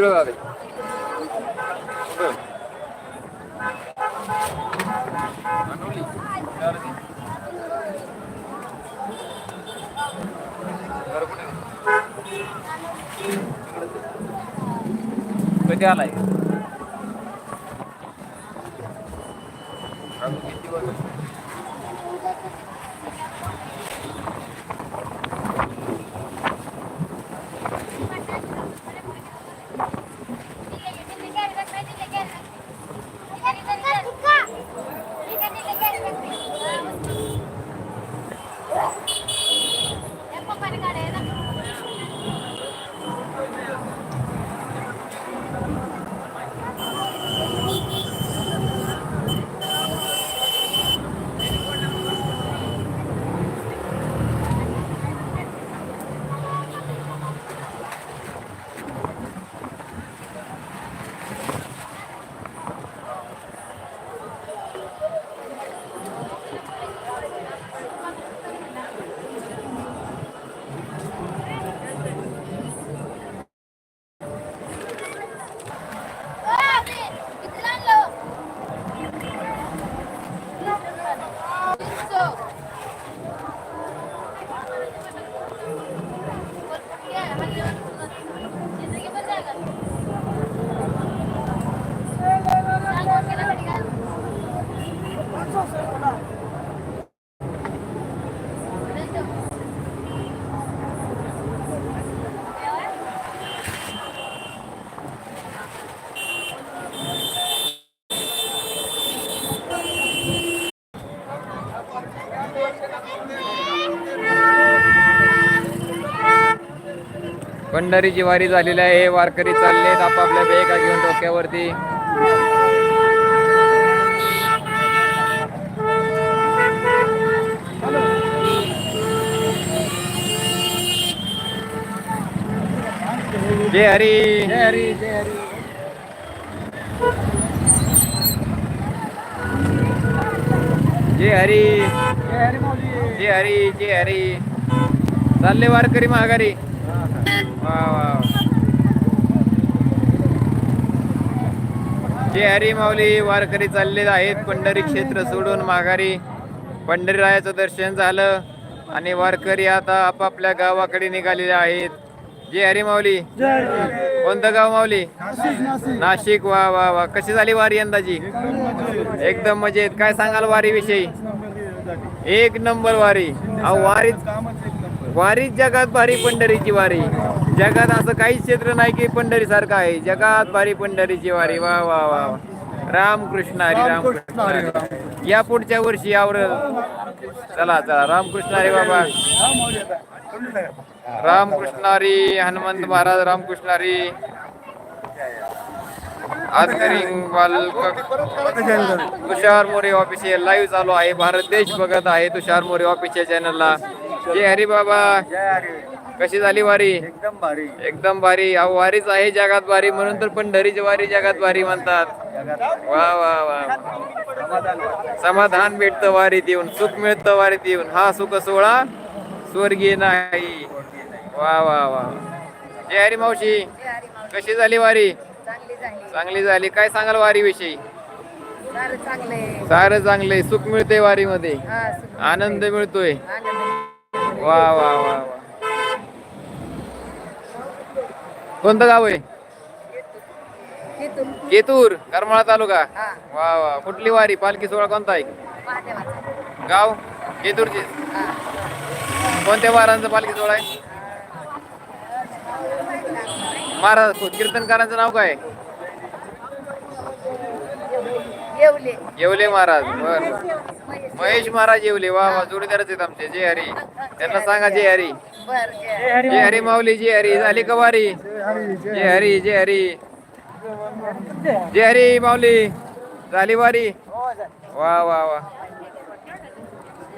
किती झाले कधी आलाय पंढरीची वारी झालेली आहे वारकरी चाललेत आपापल्या बेगा घेऊन डोक्यावरती. जय हरी. जय हरी जय हरी. जय हरी. जय हरी जय हरी चालले वारकरी महागारी वा वा. जे हरी माऊली वारकरी चालले आहेत पंढरी क्षेत्र सोडून माघारी. पंढरीरायाचं दर्शन झालं आणि वारकरी आता आपापल्या गावाकडे निघालेले आहेत. जे हरी माऊली. कोणतं गाव माऊली? नाशिक. वा वा वा. कशी झाली वारी यंदाची? एकदम मजेत. काय सांगाल वारी विषयी एक नंबर वारी. अहो वारीत वारीच जगात भारी पंढरीची वारी. जगात असं काहीच क्षेत्र नाही की पंढरी सारखं आहे. जगात भारी पंढरीची वारी. वा वा वा. रामकृष्ण हरी रामकृष्ण हरी. या पुढच्या वर्षी यावर चला चला. रामकृष्ण हरी बाबा. रामकृष्ण हरी हनुमंत महाराज रामकृष्ण हरी. तुषार मोरे ऑफिशियल लाईव्ह चालू आहे. भारत देश बघत आहे तुषार मोरे ऑफिशियल चॅनलला. जय हरी बाबा. कशी झाली वारी? एकदम भारी. एकदम भारी. अहो वारीच आहे जगात भारी म्हणून तर पंढरीची वारी जगात भारी म्हणतात. वा वा वा. समाधान भेटतं. वारीत येऊन सुख मिळतं वारीत येऊन हा सुख सोहळा स्वर्गीय नाही. वा वा वा. जय हरी मावशी. कशी झाली वारी? चांगली झाली. चांगली झाली. काय सांगाल वारी विषयी सारं चांगले सुख मिळते वारीमध्ये. हा आनंद मिळतोय. आनंद वा वा वा वा. कोणतं गाव आहे? केतूर. करमाळा तालुका. वा वा. कुठली वारी? पालखी सोहळा कोणता आहे? गाव? केतूरचे. कोणत्या वारांचा पालखी सोहळा आहे? महाराज कीर्तनकारांचं नाव काय येवले. येवले महाराज बर महेश महाराज. येवले वा वा जोडीदारच आहेत आमचे जय हरी. त्यांना सांगा जय हरी. बर जय हरी. माऊली जय हरी. झाली का वारी? जय हरी जय हरी. जय हरी माऊली. झाली वारी? वा वा वा.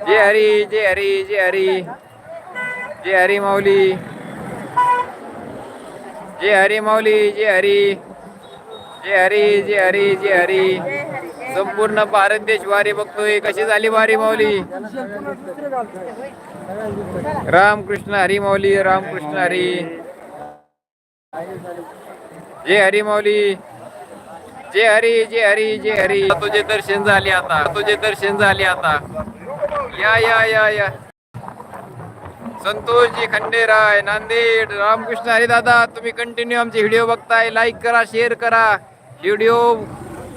जय हरी जय हरी जय हरी. जय हरी माऊली. जय हरी माऊली जय हरी. जे हरी जे हरी जे हरी. संपूर्ण भारत देश वारी बघतोय. कशी झाली वारी माऊली? रामकृष्ण हरी माऊली रामकृष्ण हरी. जे हरी माऊली. जे हरी जे हरी जे हरी. तुझे दर्शन झाले आता. तुझे दर्शन झाले आता. या या या या. संतोषजी खंडेराय नांदेड. रामकृष्ण हरी दादा तुम्ही कंटिन्यू आमचे व्हिडिओ बघताय. लाईक करा शेअर करा. व्हिडिओ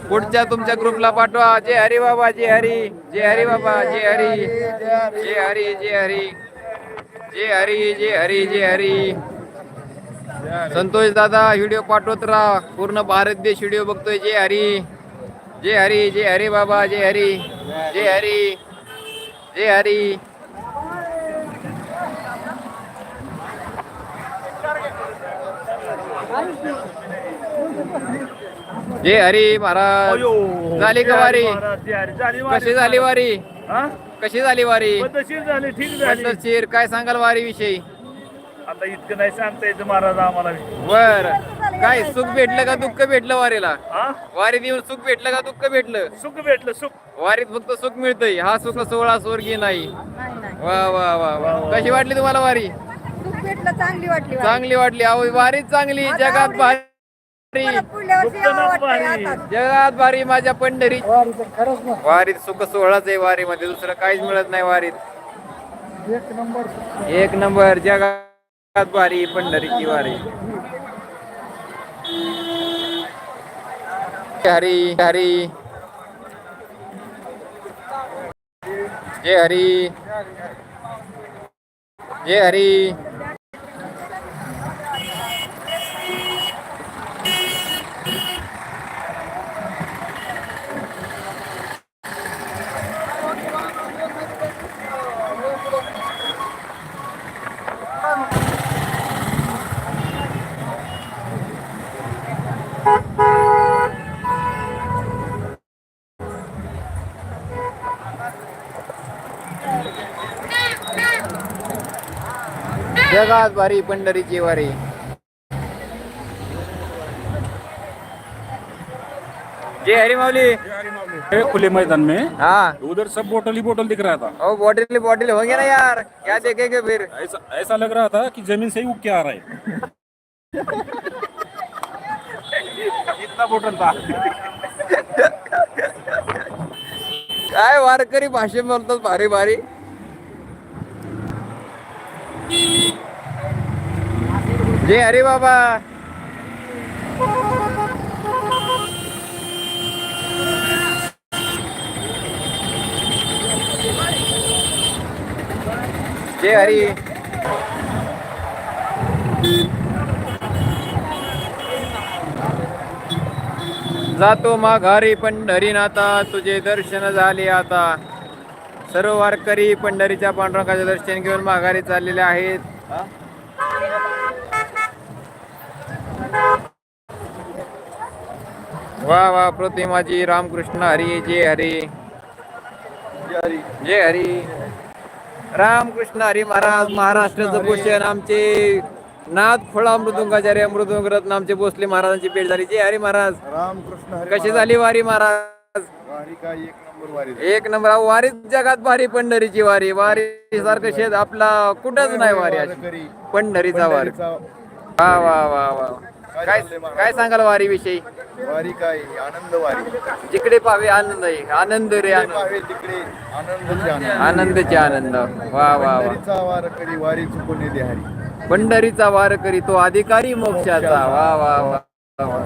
पुढच्या तुमच्या ग्रुपला पाठवा. जे हरी बाबा जे हरी. जे हरी बाबा जे हरी. जे हरी जे हरी. जे हरी जे हरी जे हरी. संतोष दादा व्हिडिओ पाठवत राहा. पूर्ण भारत देश व्हिडिओ बघतोय. जे हरी. जे हरी जे हरी बाबा जे हरी. जे हरी. जे हरी. जय हरी महाराज. झाली का वारी? कशी झाली वारी? कशी झाली वारी? झाली ठीक झाली. काय सांगाल वारी विषयी आता इतकं नाही सांगता येतं महाराज आम्हाला. बर. काय सुख भेटलं का दुःख भेटलं वारीला? हा? वारीत येऊन सुख भेटलं का दुःख भेटलं? सुख भेटलं सुख. वारीत फक्त सुख मिळतंय. हा सुख सोहळा स्वर्गीय नाही नाही. नाही वा वा वा. वा कशी वाटली तुम्हाला वारी? चांगली वाटली वारी. चांगली वाटली. अहो वारीत चांगली. जगात. भारी जगात भारी माझ्या पंढरी. वारीत सुख सोहळाच आहे वारीमध्ये. दुसरं काहीच मिळत नाही वारीत. एक नंबर जगात भारी पंढरीची वारी. हरी हरी. जय हरी. जय हरी. भारी पंढरीची वारी. जय हरी माऊली. है खुले मैदान में. हाँ. उधर सब बोतल ही बोतल दिख रहा था. ओ बॉटल बॉटल हो गया ना यार. क्या देखेंगे फिर? ऐसा ऐसा लग रहा था कि जमीन से ही उग के आ रहा है. इतना बोतल था. काय वारकरी भाषण बोलतात भारी भारी जे अरे बाबा. जय हरी. जातो माघारी पंढरीनाथा तुझे दर्शन झाले आता. सर्व वारकरी पंढरीच्या पांडुरंगाचे दर्शन घेऊन माघारी चाललेले आहेत. वा वा प्रतिमाजी रामकृष्ण हरी जय हरी. जय हरी. रामकृष्ण हरी महाराज महाराष्ट्राचं भूषण आमचे नाथ फळा मृदुंगाचार्य मृदुंग रत्न आमचे भोसले महाराजांची भेट झाली. जय हरी महाराज. रामकृष्ण कशी झाली वारी महाराज? एक नंबर वारी जगात भारी पंढरीची वारी. वारी सारखं शेत आपला कुठंच नाही वारी पंढरीचा वारी. वा वा वा वा. काय काय सांगाल वारी विषयी वारी काय? आनंद वारी. जिकडे पावे आनंद आहे. आनंद रे आनंद. तिकडे आनंदचे आनंद. आनंदचे आनंद. वा वा वा. पंढरीचा वारकरी वारी चुकून येते हरी. पंढरीचा वार करी तो अधिकारी मोक्षाचा. वा वा वा वा.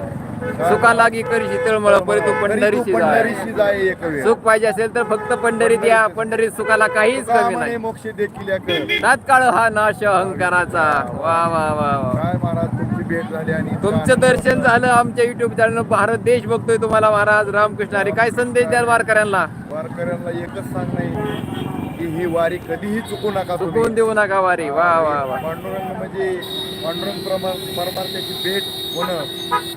सुखा लागी करी शीतळमळ परी तो तरी तू पंढरीशी जाय. पंढरीशी जाय एक वेळ. सुख पाहिजे असेल तर फक्त पंढरीत या. पंढरीत सुखाला काहीच कमी नाही. मोक्ष देखील तात्काळ हा नाश अहंकाराचा. वा वा वा वा. काय महाराज तुमची भेट झाली आणि तुमचं दर्शन झालं आमच्या युट्यूब चॅनल भारत देश बघतोय तुम्हाला महाराज रामकृष्ण हरी. काय संदेश द्याल वारकऱ्यांना? वारकऱ्यांना एकच सांग नाही की ही वारी कधीही चुकू नका चुकवून देऊ नका वारी. वा वा वा. पांडुरंग म्हणजे पांडुरंग प्रमा परमार्थाची भेट होणं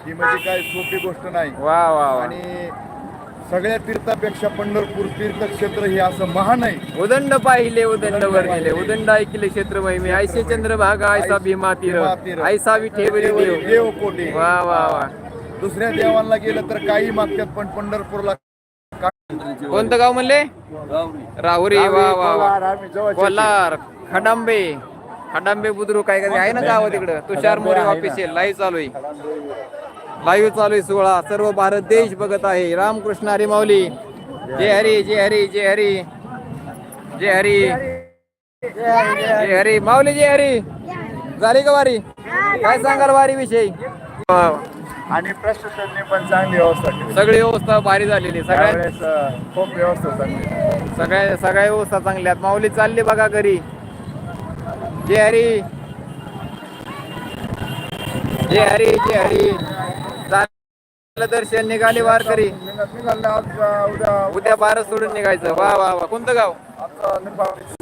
ही म्हणजे काय सोपी गोष्ट नाही. वा वा. आणि सगळ्या तीर्थापेक्षा पंढरपूर तीर्थक्षेत्र हे असं महान आहे. उदंड पाहिले उदंड वर नेले उदंड ऐकले क्षेत्र महिमे ऐसे चंद्रभागा ऐसा भीमा तीर ऐसा विठेवरी देव. कोटी वा वा वा. दुसऱ्या देवांना गेलं तर काही मागतात पण पंढरपूरला कोणतं गाव म्हणले? राहुरी. वा वा वा. कोल्हार. खडांबे. खडांबे बुद्रुक काय काय आहे ना गाव तिकडं? तुषार मोरे ऑफिशियल लाईव्ह चालू आहे. लाईव्ह चालू आहे सोहळा. सर्व भारत देश बघत आहे. रामकृष्ण हरी माऊली. जय हरी जय हरी जय हरी. जय हरी. जय हरी. माऊली जय हरी. झाली का वारी? काय सांगाल वारी विषयी आणि प्रशासनाने पण चांगली व्यवस्था केली. सगळी व्यवस्था भारी झालेली. सगळ्या त्यावेळेस अं, खूप व्यवस्था चांगली सगळ्या सगळ्या व्यवस्था चांगल्या आहेत. माऊली चालली बघा घरी. जय हरी. जय हरी जय हरी. दर्शन निघाले वारकरी. उद्या उद्या सोडून निघायचं. वा वा वा. कोणतं गाव?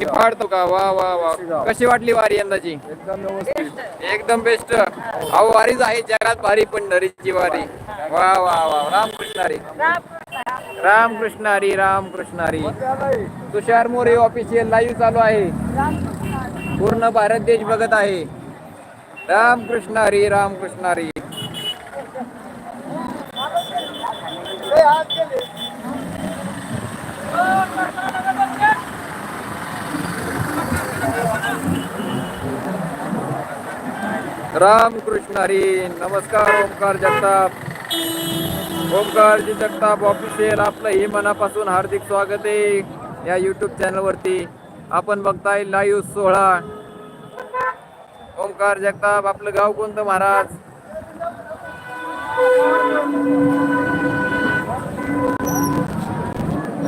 निफाडतो का? वा वा वा. कशी वाटली वारी यंदाची? एकदम बेस्ट अहो वारीच आहे. जगात भारी पंढरीची वारी. वा वा वा. रामकृष्ण रामकृष्णारी रामकृष्णारी तुषार मोरे ऑफिशियल लाईव्ह चालू आहे. पूर्ण भारत देश बघत आहे. रामकृष्णारी रामकृष्णारी रामकृष्ण हरी रामकृष्ण हरी नमस्कार ओमकार जगताप. ओमकारजी जगताप ऑफिशियल आपलं ही मनापासून हार्दिक स्वागत आहे या युट्यूब चॅनलवरती आपण बघताय लाईव्ह सोहळा. ओमकार जगताप आपलं गाव कोणतं महाराज?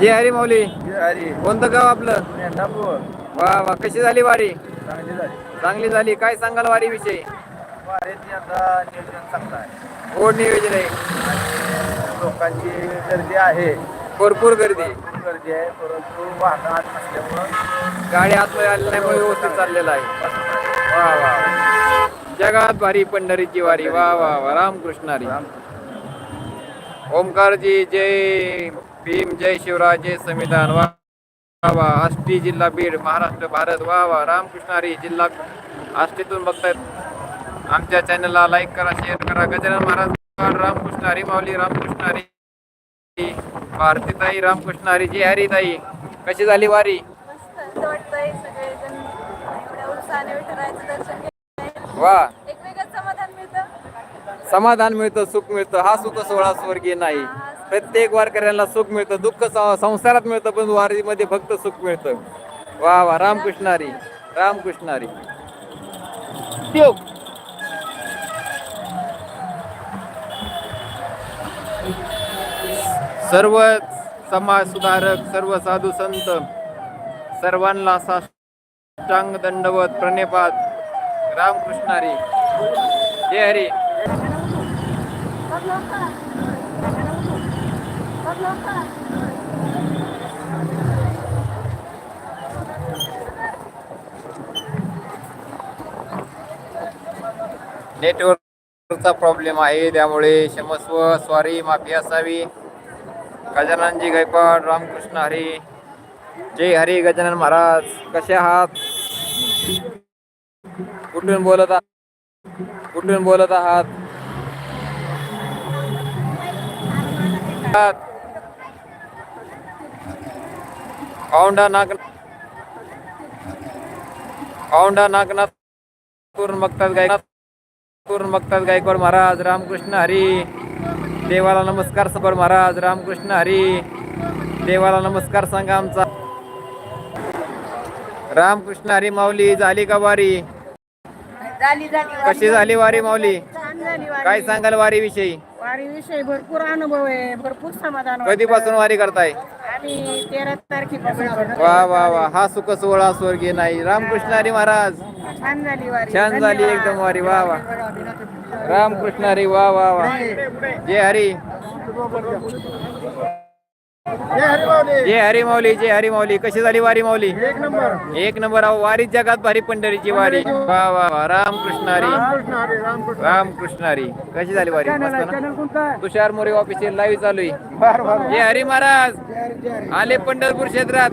जय हरी माऊली. हरी. कोणतं गाव आपलं? वा वा कशी झाली वारी? चांगली झाली. काय सांगाल वारी विषयी नियोजन चांगलं आहे कोण नियोजन आहे? लोकांची गर्दी आहे. भरपूर गर्दी. गर्दी आहे परंतु वाहनं आत नसल्यामुळं गाडी आतमध्ये आल्यामुळे व्यवस्थित चाललेला आहे. वा वा जगात भारी पंढरीची वारी. वा वा वा. रामकृष्ण हरी. ओमकारजी जय भीम जय शिवराज जय संविधान. वा वा. वा आष्टी जिल्हा बीड महाराष्ट्र भारत. वा वा. रामकृष्ण हरी जिल्हा आष्टीतून बघतायत. आमच्या चॅनलला लाईक करा शेअर करा. गजानन महाराज रामकृष्ण हरी माऊली रामकृष्ण हरी भारतीताई रामकृष्ण हरी जय हरी ताई कशी झाली वारी? वा. समाधान मिळतं. सुख मिळतं. हा सुख सोहळा स्वर्गीय नाही. प्रत्येक वारकऱ्यांना सुख मिळतं दुःख संसारात मिळतं पण वारीमध्ये फक्त सुख मिळतं. वा वा. रामकृष्ण हरी सर्व समाज सुधारक सर्व साधू संत सर्वांना साष्टांग दंडवत प्रणेपात. रामकृष्णारी. जय हरी. नेटवर्कचा प्रॉब्लेम आहे त्यामुळे क्षमस्व स्वारी माफी असावी. गजाननजी गायकवाड रामकृष्ण हरी जय हरी गजानन महाराज कसे आहात? कुठून बोलत आहात कुठून बोलत आहात? औंढा नागनाथ औंढा नागनाथ पूर्ण बघतात गायकवाड पूर्ण बघतात गायकवाड महाराज रामकृष्ण हरी देवाला नमस्कार सबर महाराज रामकृष्ण हरी. देवाला नमस्कार सांगा आमचा. रामकृष्ण हरी माऊली झाली का वारी? कशी झाली वारी माऊली? वारी. काय सांगाल वारी विषयी वारीविषयी भरपूर अनुभव आहे भरपूर समाधान. कधीपासून वारी करताय? तेरा तारखेपासून. वा वा वा. हा सुख सोहळा स्वर्गीय नाही. रामकृष्ण हरी महाराज. छान झाली वारी. छान झाली. एकदम वारी. वा वा. रामकृष्ण हरी वा वा वा. जय हरी. जय हरी माऊली जय हरी माऊली. कशी झाली वारी माऊली? एक नंबर. एक नंबर अहो, वारी जगात भारी पंढरीची वारी. वा वा वा. रामकृष्ण हरी. रामकृष्ण हरी. कशी झाली वारी? मस्त ना? तुषार मोरे ऑफिशियल लाईव्ह चालू आहे. जय हरी महाराज. आले पंढरपूर क्षेत्रात.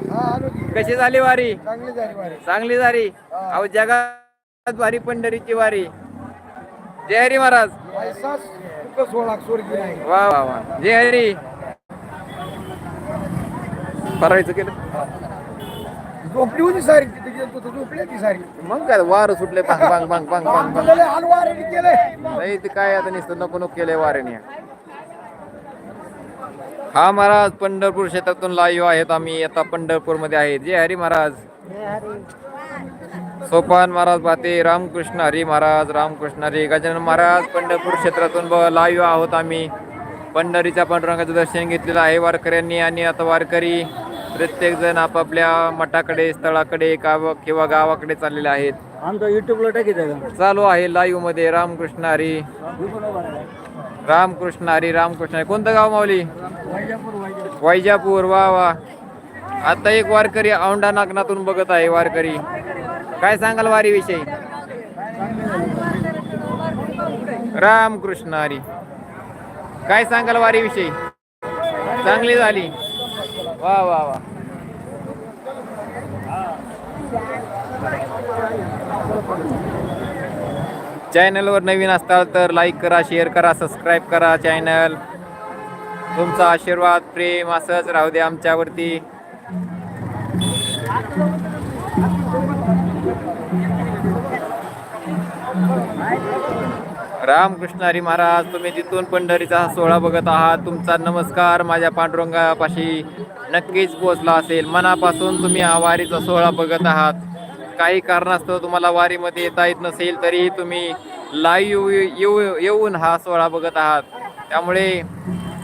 कशी झाली वारी? चांगली झाली वारी. चांगली झाली? अहो जगात भारी पंढरीची वारी. जय हरी महाराज. वा वा वा. जय हरी. फरायचं केलं? झोपली होती सारी गेलो तर झोपले ती सारी. मग काय वार सुटले बांग बांग बांग बांग बांग बांग आपल्याला हलवारी केलंय नाही ते काय आता नुसतं नको नको केलंय वारेने हा महाराज पंढरपूर क्षेत्रातून लाईव्ह आहेत आम्ही. आता पंढरपूरमध्ये आहेत. जय हरी महाराज. सोपान महाराज बाते रामकृष्ण हरी महाराज रामकृष्ण हरी. गजानन महाराज पंढरपूर क्षेत्रातून लाईव्ह आहोत आम्ही. पंढरीच्या पांडुरंगाचं दर्शन घेतलेलं आहे वारकऱ्यांनी आणि आता वारकरी प्रत्येक जण आपापल्या मठाकडे स्थळाकडे गाव किंवा गावाकडे चाललेले आहेत. आमचं युट्यूबला टाकीत चालू आहे लाईव्हमध्ये रामकृष्ण हरी. रामकृष्ण हरी रामकृष्ण. हरी कोणतं गाव माऊली? वैजापूर. वा वा. आता एक वारकरी औंढा नागनातून बघत आहे वारकरी. काय सांगाल वारी विषयी रामकृष्ण हरी. काय सांगाल वारी विषयी चांगली झाली. वा वा वा. चॅनलवर नवीन असताल तर लाईक करा शेअर करा सबस्क्राईब करा चॅनल. तुमचा आशीर्वाद प्रेम असंच राहू दे आमच्यावरती. रामकृष्ण हरी महाराज तुम्ही तिथून पंढरीचा सोहळा बघत आहात. तुमचा नमस्कार माझ्या पांडुरंगापाशी नक्कीच पोचला असेल. मनापासून तुम्ही आवारीचा सोहळा बघत आहात. काही कारणास्तव तुम्हाला वारीमध्ये येता येत नसेल तरीही तुम्ही लाईव्ह येऊ येऊन हा सोहळा बघत आहात. त्यामुळे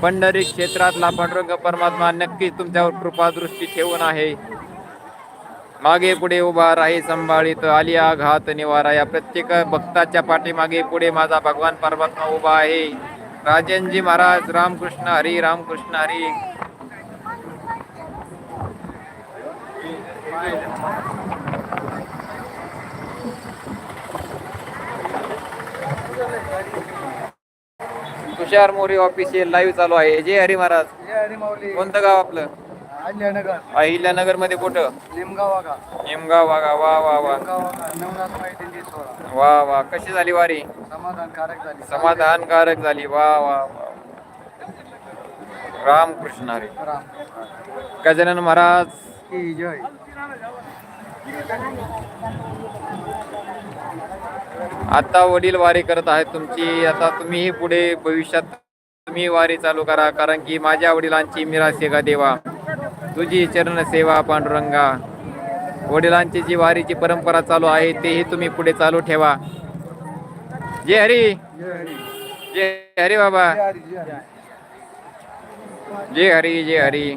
पंढरी क्षेत्रातला पांडुरंग परमात्मा नक्कीच तुमच्यावर कृपा दृष्टी ठेवून आहे. मागे पुढे उभा राही संभाळीत आलिया घात निवारा. या प्रत्येक भक्ताच्या पाठीमागे पुढे माझा भगवान परमात्मा उभा आहे. राजनजी महाराज रामकृष्ण हरी रामकृष्ण हरी. तुषार मोरे ऑफिशियल लाईव्ह चालू आहे. जय हरी महाराज. कोणतं गाव आपलं? अहिल्यानगर. अहिल्यानगरमध्ये कुठं? निमगाव वागा निमगाव वागा वा वा वा. निमगाव वागा नवनाथ माहिती सोळा वा वा. कशी झाली वारी? समाधानकारक झाली. समाधानकारक झाली. वा वा वा. रामकृष्ण हरी. राम. गजानन महाराज. की जय. आता वडील वारी करत आहेत तुमची. आता तुम्हीही पुढे भविष्यात तुम्ही वारी चालू करा कारण की माझ्या वडिलांची मिरासे सेगा देवा तुझी चरण सेवा पांडुरंगा. वडिलांची जी वारीची परंपरा चालू आहे तेही तुम्ही पुढे चालू ठेवा. जय हरी जय हरी. जय हरी बाबा. जय हरी जय हरी.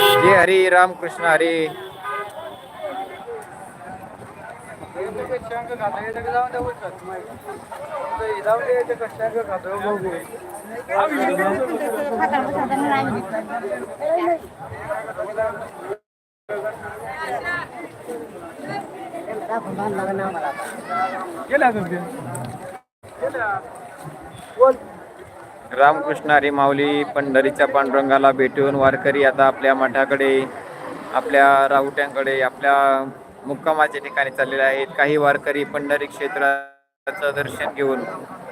जय हरी जय हरी। जय हरी रामकृष्ण रामकृष्ण हरी माऊली पंढरीच्या पांडुरंगाला भेटून वारकरी आता आपल्या मठाकडे आपल्या राहुट्यांकडे आपल्या मुक्कामाच्या ठिकाणी चाललेले आहेत. काही वारकरी पंढरी क्षेत्राचं दर्शन घेऊन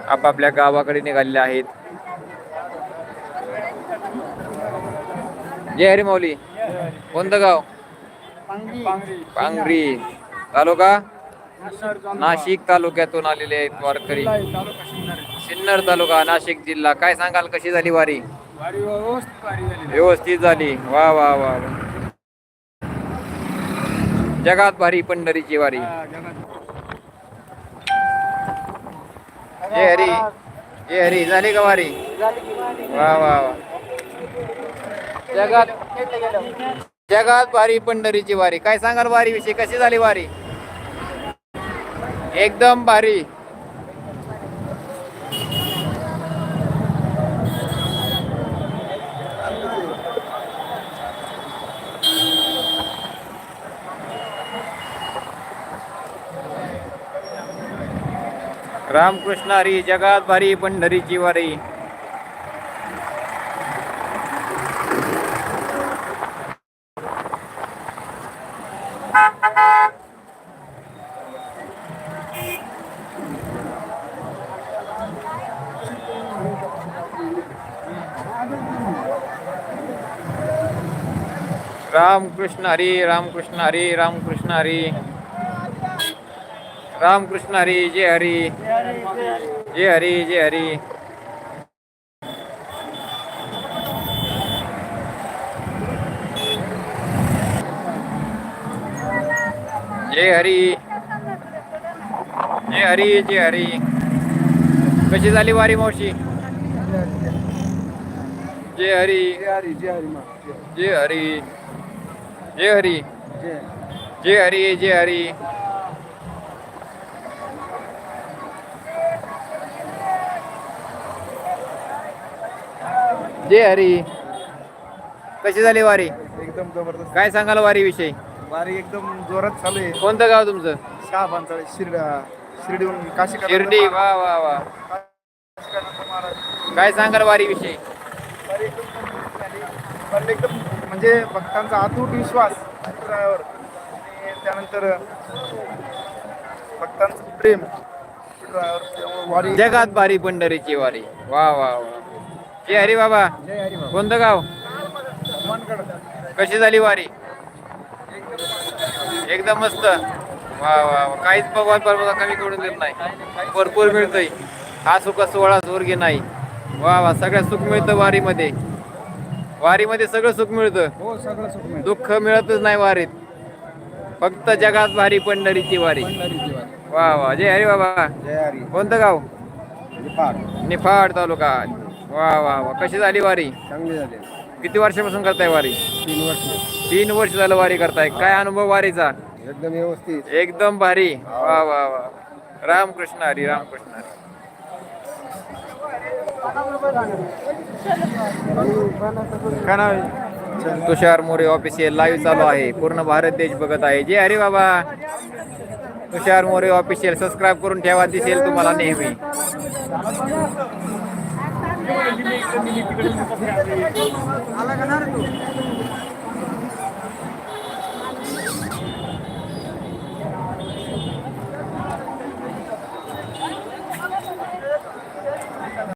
आपापल्या गावाकडे निघालेले आहेत. जय हरी माऊली कोणतं गाव? पांगरी. तालुका? नाशिक तालुक्यातून आलेले आहेत वारकरी. सिन्नर तालुका नाशिक जिल्हा. काय सांगाल कशी झाली वारी? व्यवस्थित झाली. वा वा वा वा. जगात भारी पंढरीची वारी. जय हरी. जय हरी. झाली का वारी? वा वा वा. जगात जगात भारी पंढरीची वारी. काय सांगाल वारी विषयी कशी झाली वारी? एकदम भारी. रामकृष्ण हरी, जगात भारी पंढरीची वारी रामकृष्ण हरी रामकृष्ण हरी रामकृष्ण हरी. राम कृष्ण हरी, जय हरी. जय हरी जय हरी. जय हरी. जय हरी जय हरी. कशी झाली वारी मावशी? जय हरी. जय हरी. जय हरी. मा जय हरी जय हरी जय जय हरी. जय हरी. कशी झाली वारी? एकदम जबरदस्त. काय सांगाल वारी विषयी वारी एकदम जोरात चालू आहे. कोणतं गाव तुमचं? पांचाळे शिर्डा शिर्डीहून काशी शिर्डी वा वा वा. काय सांगाल वारी विषयी वारी एकदम झाली. वारीला एकदम म्हणजे भक्तांचा अतूट विश्वास विठुरायावर आणि त्यानंतर भक्तांचं प्रेम विठुरायावर त्यामुळे वारी जगात भारी पंढरीची वारी. वा वा वा. जय हरी बाबा. कोणतं गाव? कशी झाली वारी? एकदम मस्त. वा वा वा. काहीच भगवान परमात्मा कमी करून देत नाही. भरपूर मिळतंय. हा सुख सोहळा स्वर्गी नाही. वा वा. सगळं सुख मिळतं वारीमध्ये. वारीमध्ये सगळं सुख मिळतं. हो सगळं सुख मिळतं. दुःख मिळतच नाही वारीत. फक्त जगात भारी पंढरीची वारी. वा वा. जय हरी बाबा. जय हरी. कोणतं गाव? निफाड तालुका. वा वा वा. कशी झाली वारी? चांगली झाली. किती वर्षापासून करताय वारी? तीन वर्ष. तीन वर्ष झालं वारी करताय. काय अनुभव वारीचा? एकदम व्यवस्थित. एकदम भारी. वा वा वा. रामकृष्ण हरी रामकृष्ण हरी. काय नाव आहे तुषार मोरे ऑफिशियल लाईव्ह चालू आहे. पूर्ण भारत देश बघत आहे. जे अरे बाबा तुषार मोरे ऑफिशियल सबस्क्राईब करून ठेवा दिसेल तुम्हाला नेहमी. अलग अलग